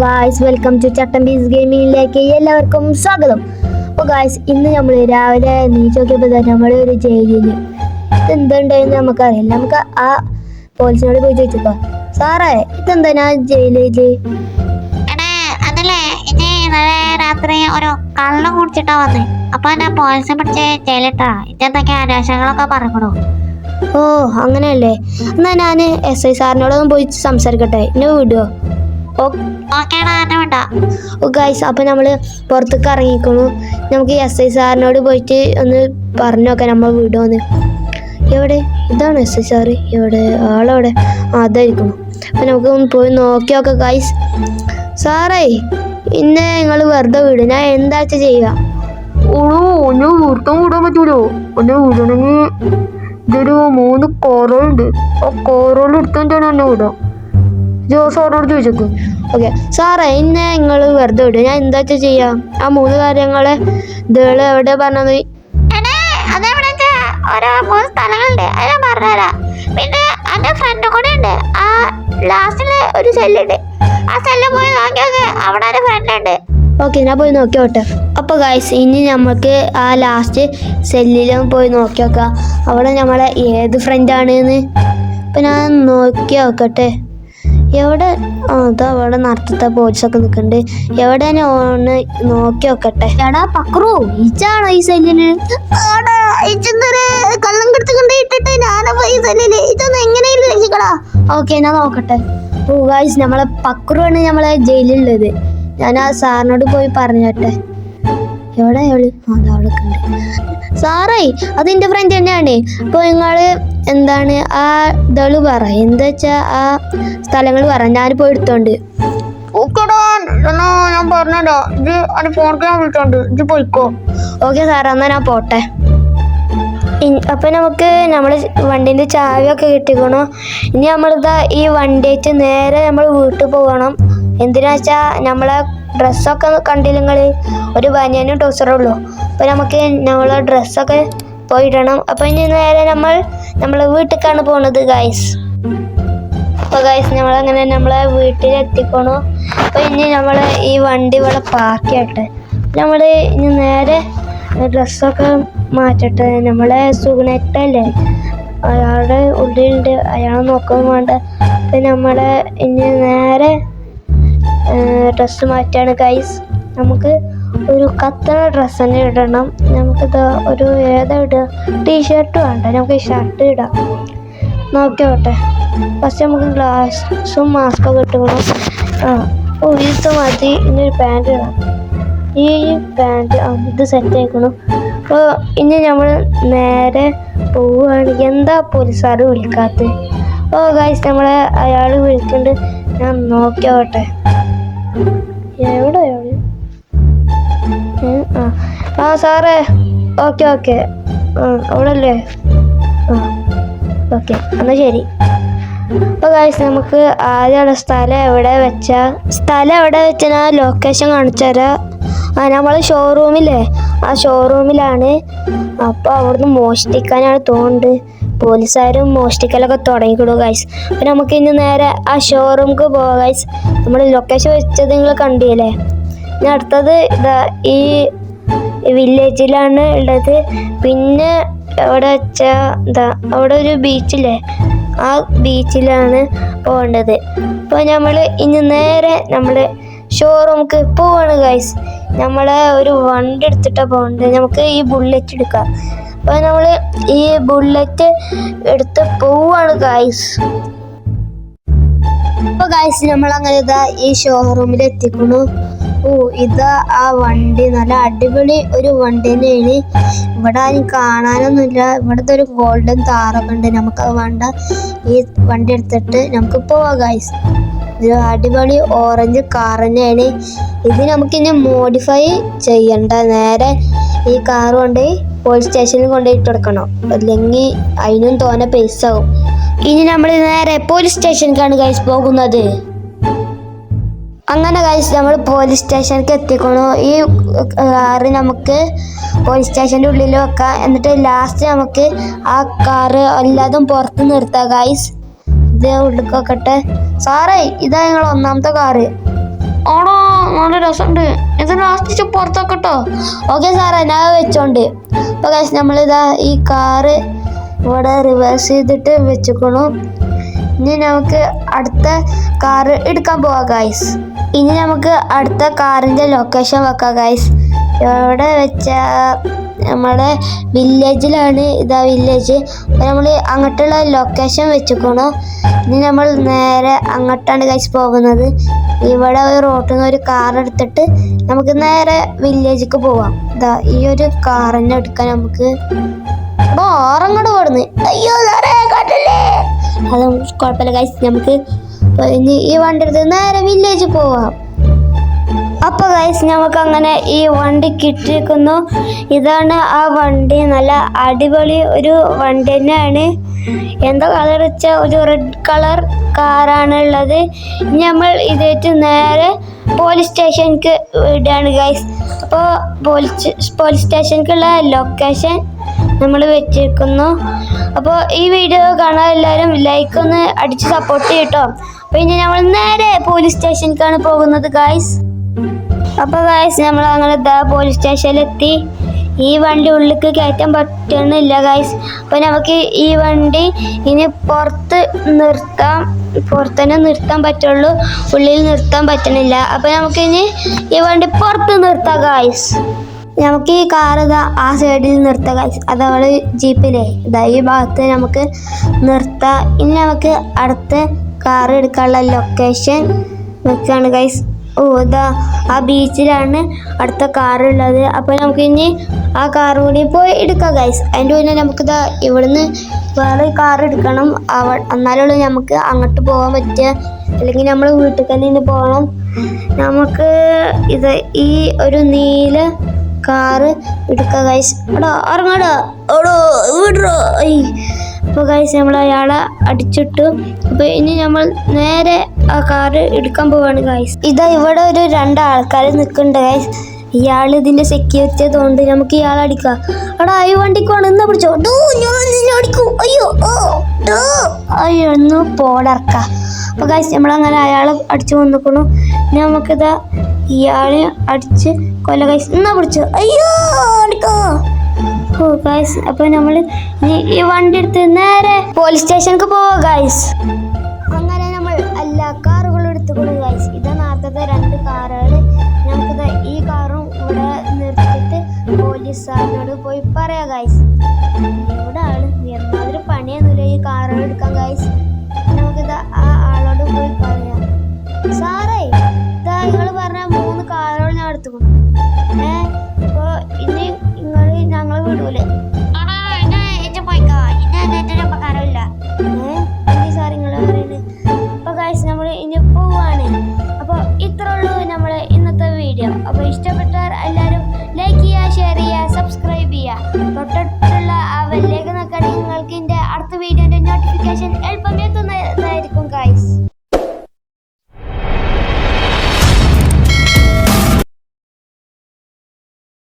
Guys welcome to Chattam bees ഗെയിമിങ്ങിലേക്ക് എല്ലാവർക്കും സ്വാഗതം. അപ്പോൾ ഗായ്സ് ഇന്ന് നമ്മൾ രാവിലെ നീച്ചോക്കിയപ്പോൾ തന്നെ നമ്മൾ ഒരു ജയിലിൽ ഇതെന്തുണ്ടെന്ന് നമുക്കറിയില്ല. നമുക്ക് ആ പോലീസിനോട് പോയി ചോദിച്ചപ്പോൾ സാറേ ഇതെന്താ ഞാൻ ജയിലിൽ രാത്രി ഒരു കള്ളം കുടിച്ചിട്ടാ വന്നേ. അപ്പൊ എന്നെ പോലീസ് പിടിച്ച് ജയിലിട്ടാ. ഇതെന്തൊക്കെ അന്വേഷണങ്ങളൊക്കെ പറയണോ ഓ അങ്ങനെയല്ലേ. എന്നാ ഞാൻ എസ് ഐ സാറിനോടൊന്നും പോയി സംസാരിക്കട്ടെ. എന്നെ വിടുവോ? ഗായ്സ് അപ്പം നമ്മൾ പുറത്തേക്ക് ഇറങ്ങിക്കണു നമുക്ക് എസ് ഐ സാറിനോട് പോയിട്ട് ഒന്ന് പറഞ്ഞു നോക്കാം നമ്മൾ വിടുമെന്ന് എവിടെ? ഇതാണ് എസ് ഐ സാറ്. എവിടെ? ആളവിടെ. അതായിരിക്കണം അപ്പം നമുക്ക് ഒന്ന് പോയി നോക്കി നോക്കാം ഗൈസ് സാറേ ഇന്നെ നിങ്ങൾ വെറുതെ വിടും. ഞാൻ എന്താ ചെയ്യുക? ഓളോ ഒന്നെ വീർത്തം വിടാൻ പറ്റൂലോ? ഒന്ന് വിടണമെങ്കിൽ ഇതൊരു മൂന്ന് കോറോളുണ്ട്. ആ കോറോളെടുത്തോണ്ടാണ് എന്നെ വിടാം. ജോ സാറിനോട് ചോദിച്ചേക്ക്. ഓക്കെ സാറേ ഇന്നെ നിങ്ങൾ വെറുതെ വിടും. ഞാൻ എന്താച്ച ചെയ്യാം? ആ മൂന്ന് കാര്യങ്ങളെ ഇതേൾ എവിടെ പറഞ്ഞത്? ഓരോ മൂന്ന് സ്ഥലങ്ങളുണ്ട്. അത് ഞാൻ പറഞ്ഞുതരാം. പിന്നെ എന്റെ ഫ്രണ്ട് കൂടെ ഉണ്ട്. ആ ലാസ്റ്റിൽ ഒരു സെല്ലുണ്ട് ആ സെല്ല് പോയി നോക്കിയൊക്കെ അവിടെ ഒരു ഫ്രണ്ട് ഉണ്ട്. ഓക്കെ ഞാൻ പോയി നോക്കി നോട്ടെ അപ്പോൾ ഗൈസ് ഇനി നമുക്ക് ആ ലാസ്റ്റ് സെല്ലിലും പോയി നോക്കി നോക്കാം അവിടെ നമ്മളെ ഏത് ഫ്രണ്ടാണ് എന്ന് അപ്പം ഞാൻ നോക്കി നോക്കട്ടെ എവിടെ? അതോ അവിടെ നടത്തത്തെ പോലീസൊക്കെ നിൽക്കുന്നുണ്ട് എവിടെ ഓണ് നോക്കി നോക്കട്ടെ? എടാ പക്രു ഇച്ചാണോ ഈ സെല്ലിന് കള്ളം കെടുത്ത് ഇട്ടിട്ട് ഞാനപ്പോ ഈ സെല്ലിൽ ഇതൊന്നും എങ്ങനെയും രക്ഷിക്കടാ ഓക്കെ ഞാൻ നോക്കട്ടെ. ഓ ഗൈസ് നമ്മളെ ആണ് നമ്മളെ ജയിലിലുള്ളത്. ഞാൻ ആ സാറിനോട് പോയി പറഞ്ഞോട്ടെ. എവിടെ അവൾ? അവിടെ ഉണ്ട് സാറേ അത് എന്റെ ഫ്രണ്ട് തന്നെയാണ്. അപ്പോൾ നിങ്ങൾ എന്താണ് ആ ഇതൾ പറ എന്താ ആ സ്ഥലങ്ങൾ പറ. ഞാനിപ്പോ എടുത്തോണ്ട്. ഓക്കെടാ എന്നാ ഞാൻ പറഞ്ഞടാ ഇത് അതിന് ഫോണിൽ ഞാൻ വിളിച്ചോണ്ട്. ഇത് പോയിക്കോ. ഓക്കെ സാറേ എന്നാൽ ഞാൻ പോട്ടെ. അപ്പൊ നമുക്ക് നമ്മൾ വണ്ടീന്റെ ചാവിയൊക്കെ കിട്ടിക്കണോ. ഇനി നമ്മളിതാ ഈ വണ്ടിയായിട്ട് നേരെ നമ്മൾ വീട്ടിൽ പോകണം. എന്തിനാ വെച്ചാൽ നമ്മളെ ഡ്രസ്സൊക്കെ കണ്ടില്ല നിങ്ങൾ ഒരു ബനിയനും ടോസറും ഉള്ളൂ. അപ്പോൾ നമുക്ക് നമ്മളെ ഡ്രസ്സൊക്കെ പോയിടണം. അപ്പോൾ ഇനി നേരെ നമ്മൾ നമ്മളെ വീട്ടിലേക്കാണ് പോണത് ഗൈസ് അപ്പോൾ ഗൈസ് നമ്മളങ്ങനെ നമ്മളെ വീട്ടിലെത്തിക്കണു. അപ്പോൾ ഇനി നമ്മൾ ഈ വണ്ടി ഇവിടെ പാർക്ക് ചെയ്യട്ടെ. നമ്മൾ ഇനി നേരെ ഡ്രസ്സൊക്കെ മാറ്റട്ടെ. നമ്മളെ സുഗുണേട്ടല്ലേ? അയാളുടെ ഉള്ളിലുണ്ട്. അയാളെ നോക്കാൻ വേണ്ട. അപ്പം നമ്മളെ ഇനി നേരെ ഡ്രസ്സ് മാറ്റാണ് ഗൈസ് നമുക്ക് ഒരു കത്തണ ഡ്രസ്സ് തന്നെ ഇടണം. നമുക്കിത് ഒരു ഏതാ ഇടുക ടീഷർട്ട് വേണ്ട. നമുക്ക് ഷർട്ട് ഇടാം. നോക്കിയോട്ടെ. ഫസ്റ്റ് നമുക്ക് ഗ്ലാസും മാസ്കൊക്കെ ഇട്ടുക്കണം ആ ഓ ഇത് മതി. ഇനി ഒരു പാന്റ് ഇടാം. ഈ പാന്റ് ആ ഇത് സെറ്റ് ആക്കണം അപ്പോൾ ഇനി നമ്മൾ നേരെ പോവുകയാണെങ്കിൽ എന്താ പോലീസുകാർ വിളിക്കാത്തത് ഓ ഗൈസ് നമ്മളെ അയാൾ വിളിക്കുന്നുണ്ട് ഞാൻ നോക്കിയോട്ടെ. ആ. സാറേ. Okay okay. അവിടെ അല്ലേ ആ ഓക്കെ. എന്നാൽ ശരി. അപ്പോൾ കാശ് നമുക്ക് ആദ്യമുള്ള സ്ഥലം എവിടെ വെച്ചാൽ സ്ഥലം എവിടെ വെച്ചാൽ ലൊക്കേഷൻ കാണിച്ചു തരാം. ആ നമ്മൾ ഷോറൂമില്ലേ ആ ഷോറൂമിലാണ് അപ്പോൾ അവിടുന്ന് മോഷ്ടിക്കാനാണ് തോന്നുന്നത് പോലീസുകാരും മോഷ്ടിക്കലൊക്കെ തുടങ്ങിക്കിടും ഗൈസ് അപ്പം നമുക്ക് ഇനി നേരെ ആ ഷോറൂമിക്ക് പോകാം ഗൈസ് നമ്മൾ ലൊക്കേഷൻ വെച്ചത് നിങ്ങൾ കണ്ടില്ലേ? ഇനി അടുത്തത് ഇതാ ഈ വില്ലേജിലാണ് ഉള്ളത്. പിന്നെ അവിടെ വെച്ചാൽ എന്താ അവിടെ ഒരു ബീച്ചില്ലേ ആ ബീച്ചിലാണ് പോകേണ്ടത്. അപ്പോൾ നമ്മൾ ഇനി നേരെ നമ്മൾ ഷോറൂമിക്ക് പോവാണ് ഗൈസ് നമ്മളെ ഒരു വണ്ടി എടുത്തിട്ടാണ് പോകേണ്ടത്. നമുക്ക് ഈ ബുള്ളറ്റ് എടുക്കാം. അപ്പോൾ നമ്മൾ ഈ ബുള്ളറ്റ് എടുത്ത് പോവാണ് ഗൈസ് അപ്പൊ ഗൈസ് നമ്മൾ അങ്ങനെ ഇതാ ഈ ഷോറൂമിൽ എത്തിക്കുന്നു. ഓ ഇതാ ആ വണ്ടി. നല്ല അടിപൊളി ഒരു വണ്ടി തന്നെയാണ് ഇവിടെ ആരും കാണാനൊന്നുമില്ല. ഇവിടുത്തെ ഒരു ഗോൾഡൻ താറൊക്കെ ഉണ്ട്. നമുക്കത് വേണ്ട. ഈ വണ്ടി എടുത്തിട്ട് നമുക്ക് പോവാം ഗൈസ് ഒരു അടിപൊളി ഓറഞ്ച് കാർ തന്നെയാണ്. ഇത് നമുക്കിനി മോഡിഫൈ ചെയ്യണ്ട. നേരെ ഈ കാർ കൊണ്ട് പോലീസ് സ്റ്റേഷനിൽ കൊണ്ടുപോയി ഇട്ട് കൊടുക്കണം. അല്ലെങ്കിൽ അതിനും തോനെ പൈസ ആവും. ഇനി നമ്മൾ നേരെ പോലീസ് സ്റ്റേഷനിലേക്കാണ് ഗൈസ് പോകുന്നത്. അങ്ങനെ ഗൈസ് നമ്മൾ പോലീസ് സ്റ്റേഷനിലേക്ക് എത്തിക്കണു. ഈ കാറ് നമുക്ക് പോലീസ് സ്റ്റേഷന്റെ ഉള്ളിൽ വെക്കാം. എന്നിട്ട് ലാസ്റ്റ് നമുക്ക് ആ കാറ് എല്ലാതും പുറത്ത് നിർത്താം ഗൈസ് ഇത് ഉള്ളിൽ വെക്കട്ടെ. സാറേ ഇതാ ഞങ്ങൾ ഒന്നാമത്തെ കാറ്. ആ നല്ല രസമുണ്ട്. ഇത് ലാസ്റ്റ് പുറത്താക്കട്ടോ ഓക്കെ സാറേ ഞാൻ വെച്ചോണ്ട്. അപ്പൊ കാശ് നമ്മളിതാ ഈ കാറ് ഇവിടെ റിവേഴ്സ് ചെയ്തിട്ട് വെച്ചുക്കണു. ഇനി നമുക്ക് അടുത്ത കാറ് എടുക്കാൻ പോവാം ഗായ്സ് ഇനി നമുക്ക് അടുത്ത കാറിന്റെ ലൊക്കേഷൻ വെക്കാം ഗായ്സ് എവിടെ വെച്ച നമ്മുടെ വില്ലേജിലാണ് ഇതാ വില്ലേജ് അപ്പോൾ നമ്മൾ അങ്ങോട്ടുള്ള ലൊക്കേഷൻ വെച്ചുക്കണു. ഇനി നമ്മൾ നേരെ അങ്ങോട്ടാണ് കഴിച്ച് പോകുന്നത്. ഇവിടെ ഒരു റോട്ടിൽ നിന്ന് ഒരു കാർ എടുത്തിട്ട് നമുക്ക് നേരെ വില്ലേജിലേക്ക് പോവാം. ഇതാ ഈ ഒരു കാറിനെ എടുക്കാൻ നമുക്ക് എടോ ഓറങ്ങോട്ട് കൊടുന്ന് അയ്യോ അതും കുഴപ്പമില്ല കഴിച്ച് നമുക്ക് ഇനി ഈ വണ്ടി എടുത്ത് നേരെ വില്ലേജിൽ പോവാം. അപ്പൊ ഗൈസ് നമുക്ക് അങ്ങനെ ഈ വണ്ടി കിട്ടിയിരിക്കുന്നു. ഇതാണ് ആ വണ്ടി. നല്ല അടിപൊളി ഒരു വണ്ടി തന്നെയാണ്. എന്താ കളർ വെച്ചാൽ ഒരു റെഡ് കളർ കാറാണ് ഉള്ളത്. നമ്മൾ ഇതേറ്റ് നേരെ പോലീസ് സ്റ്റേഷനിക്ക് വിടുകയാണ് ഗൈസ് അപ്പോൾ പോലീസ് പോലീസ് സ്റ്റേഷനിക്കുള്ള ലൊക്കേഷൻ നമ്മൾ വെച്ചിരിക്കുന്നു. അപ്പോൾ ഈ വീഡിയോ കാണാൻ എല്ലാവരും ലൈക്ക് ഒന്ന് അടിച്ച് സപ്പോർട്ട് ചെയ്യട്ടോ. അപ്പോൾ ഇനി നമ്മൾ നേരെ പോലീസ് സ്റ്റേഷനിലേക്കാണ് പോകുന്നത് ഗൈസ് അപ്പോൾ ഗായസ് നമ്മൾ അങ്ങനെ ദാ പോലീസ് സ്റ്റേഷനിലെത്തി ഈ വണ്ടി ഉള്ളിലേക്ക് കയറ്റാൻ പറ്റുന്നില്ല ഗായസ് അപ്പോൾ നമുക്ക് ഈ വണ്ടി ഇനി പുറത്ത് നിർത്താം. പുറത്തന്നെ നിർത്താൻ പറ്റുള്ളൂ. ഉള്ളിൽ നിർത്താൻ പറ്റണില്ല. അപ്പോൾ നമുക്ക് ഇനി ഈ വണ്ടി പുറത്ത് നിർത്താം ഗായസ് നമുക്ക് ഈ കാർ ഇതാ ആ സൈഡിൽ നിർത്താം ഗൈസ് അതവൾ ജീപ്പിലെ ഇതാ ഈ ഭാഗത്ത് നമുക്ക് നിർത്താം. ഇനി നമുക്ക് അടുത്ത കാർ എടുക്കാനുള്ള ലൊക്കേഷൻ വെക്കാണ് ഗൈസ് ഓ ഇതാ ആ ബീച്ചിലാണ് അടുത്ത കാർ ഉള്ളത് അപ്പോൾ നമുക്ക് ഇനി ആ കാർ കൂടി പോയി എടുക്കാം ഗൈസ് അതിന്റെ മുന്നേ നമുക്കിതാ ഇവിടുന്ന് വേറെ കാർ എടുക്കണം. അവ എന്നാലുള്ളൂ നമുക്ക് അങ്ങോട്ട് പോകാൻ പറ്റുക. അല്ലെങ്കിൽ നമ്മൾ വീട്ടിൽ തന്നെ ഇനി പോകണം. നമുക്ക് ഇത് ഈ ഒരു നീല കാറ് എടുക്കാം ഗൈസ് എടാ ഇറങ്ങടാ ഓടോ വിടറോ അപ്പോൾ കഴിച്ച് നമ്മൾ അയാളെ അടിച്ചിട്ടു. അപ്പോൾ ഇനി നമ്മൾ നേരെ ആ കാറ് എടുക്കാൻ പോവാണ് ഗൈസ് ഇതാ ഇവിടെ ഒരു രണ്ട് നിൽക്കുന്നുണ്ട് ഗൈസ് ഇയാൾ ഇതിന്റെ സെക്യൂരിറ്റി ആയതുകൊണ്ട് നമുക്ക് ഇയാളെ അടിക്കാം. അവിടെ അയ്യോ വണ്ടിക്ക് വേണം. എന്നാ പിടിച്ചോ. അടിക്കും. അയ്യോ അയ്യോ ഒന്ന് പോടർക്ക. അപ്പോൾ ഗൈസ് നമ്മളങ്ങനെ അയാളെ അടിച്ചു വന്നിക്കണു. ഇനി നമുക്കിതാ ഇയാളെ അടിച്ച് കൊല്ല ഗൈസ് എന്നാ പിടിച്ചോ. അയ്യോ അടിക്കോ. ഓ ഗൈസ് അപ്പൊ നമ്മൾ ഈ വണ്ടി എടുത്ത് നേരെ പോലീസ് സ്റ്റേഷനിലേക്ക് പോവാ ഗൈസ്